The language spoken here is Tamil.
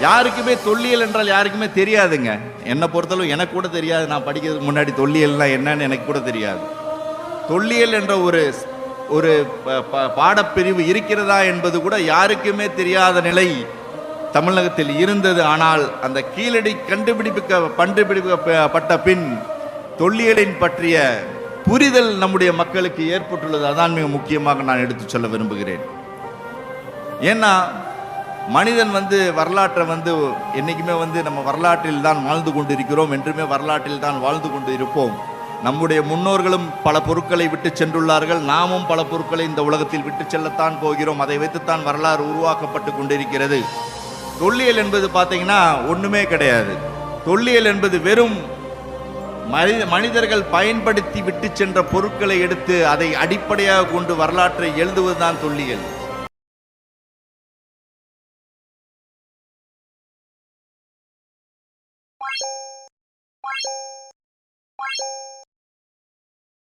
யாருக்குமே தொல்லியல் என்றால் யாருக்குமே தெரியாதுங்க. என்னை பொறுத்தளவு எனக்கு கூட தெரியாது. நான் படிக்கிறதுக்கு முன்னாடி தொல்லியல்னால் என்னன்னு எனக்கு கூட தெரியாது. தொல்லியல் என்ற ஒரு ஒரு ப- பாடப்பிரிவு இருக்கிறதா என்பது கூட யாருக்குமே தெரியாத நிலை தமிழகத்தில் இருந்தது. ஆனால் அந்த கீழடி கண்டுபிடிப்புக்க கண்டுபிடிக்கப்பட்ட பின் தொல்லியலின் பற்றிய புரிதல் நம்முடைய மக்களுக்கு ஏற்பட்டுள்ளது. அதான் மிக முக்கியமாக நான் எடுத்துச் சொல்ல விரும்புகிறேன். ஏன்னா மனிதன் வந்து வரலாற்றை வந்து என்றைக்குமே வந்து நம்ம வரலாற்றில் தான் வாழ்ந்து கொண்டிருக்கிறோம் என்றுமே வரலாற்றில் தான் வாழ்ந்து கொண்டு இருப்போம். நம்முடைய முன்னோர்களும் பல பொருட்களை விட்டு சென்றுள்ளார்கள். நாமும் பல பொருட்களை இந்த உலகத்தில் விட்டு செல்லத்தான் போகிறோம். அதை வைத்துத்தான் வரலாறு உருவாக்கப்பட்டு கொண்டிருக்கிறது. தொல்லியல் என்பது பார்த்தீங்கன்னா ஒன்றுமே கிடையாது. தொல்லியல் என்பது வெறும் மனித மனிதர்கள் பயன்படுத்தி விட்டு சென்ற பொருட்களை எடுத்து அதை அடிப்படையாக கொண்டு வரலாற்றை எழுதுவதுதான் தொல்லியல். you